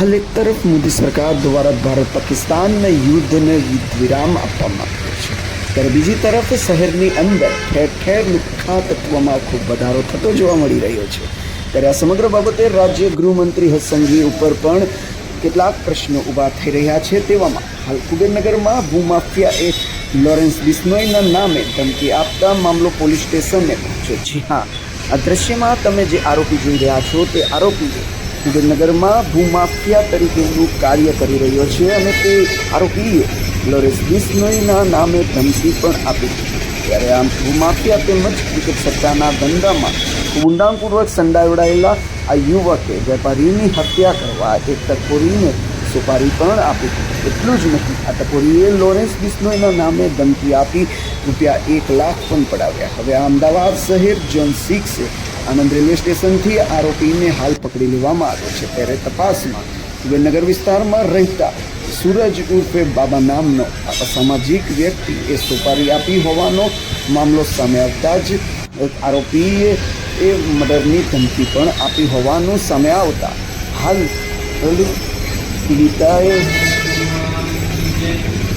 હાલ એક તરફ મોદી સરકાર દ્વારા ભારત પાકિસ્તાનના યુદ્ધને વિરામ આપવામાં આવ્યો છે ત્યારે બીજી તરફ શહેરની અંદર ઠેર ઠેર લુખ્ખા તત્વમાં ખૂબ વધારો થતો જોવા મળી રહ્યો છે ત્યારે આ સમગ્ર બાબતે રાજ્ય ગૃહમંત્રી હસંઘવી ઉપર પણ કેટલાક પ્રશ્નો ઊભા થઈ રહ્યા છે તેવામાં હાલ કુબેરનગરમાં ભૂમાફિયા એ લોરેન્સ બિસ્નોઈના નામે ધમકી આપતા મામલો પોલીસ સ્ટેશને પહોંચ્યો જી હા આ દ્રશ્યમાં તમે જે આરોપી જોઈ રહ્યા છો તે આરોપીએ કુબેરનગરમાં ભૂમાફિયા તરીકેનું કાર્ય કરી રહ્યો છે અને તે આરોપીએ લોરેન્સ બિસ્નોઈના નામે ધમકી પણ આપી ત્યારે આમ ભૂમાફિયા તેમજ ક્રિકેટ સત્તાના ધંધામાં ઊંડાણપૂર્વક સંડાવડાયેલા આ યુવકે વેપારીની હત્યા કરવા એક ટકોરીને સુપારી પણ આપી એટલું જ નહીં આ ટકોરીએ લોરેન્સ બિસ્નોઈના નામે ધમકી આપી રૂપિયા એક લાખ પણ પડાવ્યા. હવે અમદાવાદ શહેર ઝોન સિક્સે આનંદ રેલવે સ્ટેશનથી આરોપીને હાલ પકડી લેવામાં આવ્યો છે. ત્યારે તપાસમાં સુરેન્દ્રનગર વિસ્તારમાં રહેતા સૂરજ ઉર્ફે બાબા નામનો અસામાજિક વ્યક્તિ એ સોપારી આપી હોવાનો મામલો સામે આવતા જ આરોપીએ એ મર્ડરની ધમકી પણ આપી હોવાનું સામે આવતા હાલ પીડિતાએ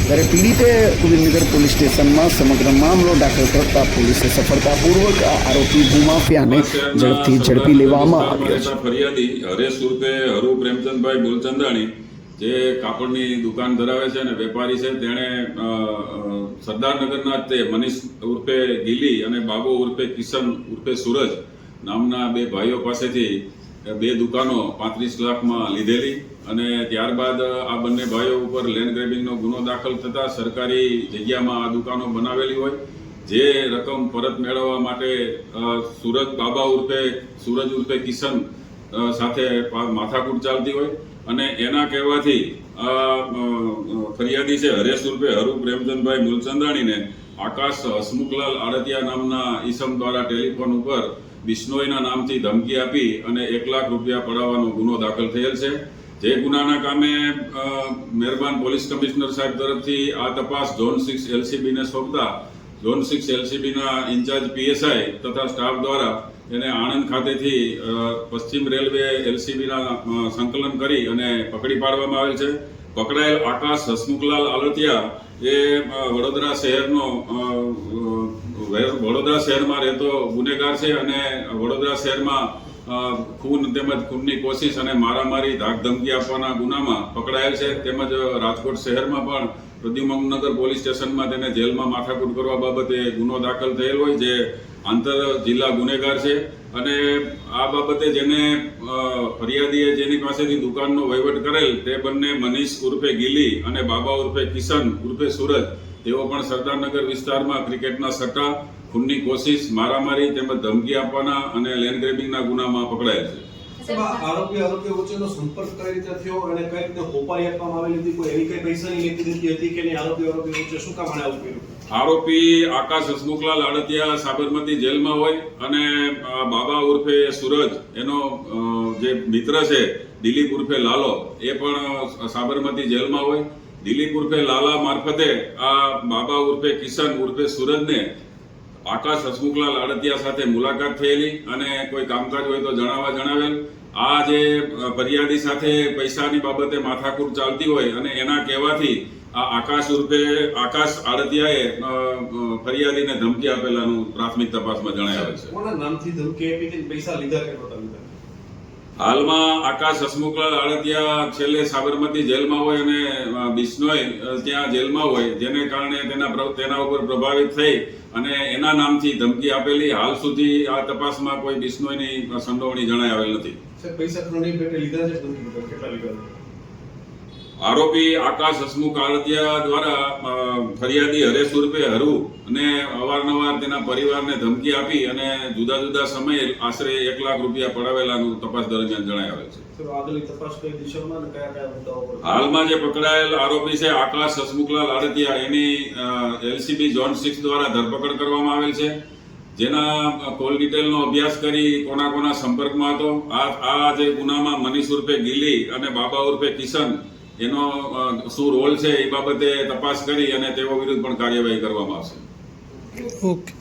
ત્યારે પીડિતે કુબીરનગર પોલીસ સ્ટેશનમાં સમગ્ર મામલો દાખલ કરતા પોલીસે સફળતાપૂર્વક આ આરોપી ભૂમાફિયાને ઝડપથી ઝડપી લેવામાં આવ્યો છે। ફરિયાદી હરેશ ઉર્ફે હરુ પ્રેમચંદભાઈ બોલચંદાણી, જે કાપડની દુકાન ધરાવે છે અને વેપારી છે, તેણે સરદારનગરના તે મનીષ ઉર્ફે ગીલી અને બાબુ ઉર્ફે કિશન ઉર્ફે સૂરજ નામના બે ભાઈઓ પાસેથી બે દુકાનો પાંત્રીસ લાખમાં લીધેલી. અને ત્યારબાદ આ બંને ભાઈઓ ઉપર લેન્ડ ગ્રેબિંગનો ગુનો દાખલ થતાં સરકારી જગ્યામાં આ દુકાનો બનાવેલી હોય. જે રકમ પરત મેળવવા માટે સુરત બાબા ઉર્ફે, સૂરજ ઉર્ફે કિશન સાથે માથાકૂટ ચાલતી હોય. અને એના કહેવાથી ફરિયાદી છે હરેશ ઉર્ફે હરુ પ્રેમચંદભાઈ મૂલચંદાણીને આકાશ હસમુખલાલ આડતિયા નામના ઈસમ દ્વારા ટેલિફોન ઉપર બિશ્નોઈના નામથી ધમકી આપી અને એક લાખ રૂપિયા પડાવવાનો ગુનો દાખલ થયેલ છે. જે ગુનાના કામે મહેરબાન પોલીસ કમિશનર સાહેબ તરફથી આ તપાસ ઝોન સિક્સ એલસીબીને સોંપતા, ઝોન સિક્સ એલસીબીના ઇન્ચાર્જ પીએસઆઈ તથા સ્ટાફ દ્વારા એને આણંદ ખાતેથી પશ્ચિમ રેલવે એલસીબીના સંકલન કરી અને પકડી પાડવામાં આવેલ છે. પકડાયેલ આકાશ હસમુખલાલ આલોતિયા એ વડોદરા શહેરનો વડોદરા શહેરમાં રહેતો ગુનેગાર છે અને વડોદરા શહેરમાં ખૂન તેમજ ખૂનની કોશિશ અને મારામારી ધાક ધમકી આપવાના ગુનામાં પકડાયેલ છે. તેમજ રાજકોટ શહેરમાં પણ પ્રદ્યુમનગર પોલીસ સ્ટેશનમાં તેને જેલમાં માથાકૂટ કરવા બાબતે ગુનો દાખલ થયેલ હોય, જે આંતર જિલ્લા ગુનેગાર છે. અને આ બાબતે જેને ફરિયાદીએ જેની પાસેથી દુકાનનો વહીવટ કરેલ, તે બંને મનીષ ઉર્ફે ગીલી અને બાબા ઉર્ફે કિશન ઉર્ફે સુરજ તેઓ પણ સરદારનગર વિસ્તારમાં ક્રિકેટના સટ્ટા ખૂનની કોશિશ મારામારી તેમજ ધમકી આપવાના અને લેન્ડ ગ્રેબિંગના ગુનામાં પકડાયા છે. આરોપી આરોપી વચ્ચેનો સંપર્ક કઈ રીતે થયો અને કઈ રીતે હોપારી આપવામાં આવેલી હતી? કોઈ એવી કઈ પૈસાની લેતી દેતી હતી કે નહીં? આરોપી આરોપી વચ્ચે શું કામ આવું કર્યું? આરોપી આકાશ હસમુખલાલ આડતિયા સાબરમતી જેલમાં હોય અને બાબા ઉર્ફે સૂરજ એનો જે મિત્ર છે દિલીપ ઉર્ફે લાલો એ પણ સાબરમતી જેલમાં હોય. દિલીપ ઉર્ફે લાલા મારફતે આ બાબા ઉર્ફે કિશન ઉર્ફે સુરજને આકાશ હસમુખલાલ આડતિયા સાથે મુલાકાત થયેલી અને કોઈ કામકાજ હોય તો જણાવવા જણાવેલ. આ જે ફરિયાદી સાથે પૈસાની બાબતે માથાકૂટ ચાલતી હોય અને એના કહેવાથી આ આકાશ ઉર્ફે આકાશ આડતિયાએ ફરિયાદીને ધમકી આપેલાનું પ્રાથમિક તપાસમાં જણાવેલ છે. નામથી ધમકી આપી પૈસા લીધા કે નહોતા લીધા? હાલમાં આકાશ હસમુખલાલ આડતિયા છેલ્લે સાબરમતી જેલમાં હોય અને બિશ્નોય ત્યાં જેલમાં હોય, જેને કારણે તેના તેના ઉપર પ્રભાવિત થઈ અને એના નામથી ધમકી આપેલી. હાલ સુધી આ તપાસમાં કોઈ બિશ્નોયની સંડોવણી જણાય આવેલ નથી. આરોપી આકાશ હસમુખ આડતિયા દ્વારા ફરિયાદી હરેશ ઉર્ફે હરુ અને અવારનવાર તેના પરિવારને ધમકી આપી અને જુદા જુદા સમયે આશરે એક લાખ રૂપિયા પડાવેલાનું તપાસ દરમિયાન જણાય આવે છે. હાલમાં જે પકડાયેલ આરોપી છે આકાશ હસમુખલાલ આડતિયા એની એલસીબી ઝોન સિક્સ દ્વારા ધરપકડ કરવામાં આવેલ છે. જેના કોલ ડિટેલનો અભ્યાસ કરી કોના કોના સંપર્કમાં હતો. આ આ જે ગુનામાં મનીષ ઉર્ફે ગીલી અને બાબા ઉર્ફે કિશન એનો શું રોલ છે એ બાબતે તપાસ કરી અને તેઓ વિરુદ્ધ પણ કાર્યવાહી કરવામાં આવશે. ઓકે.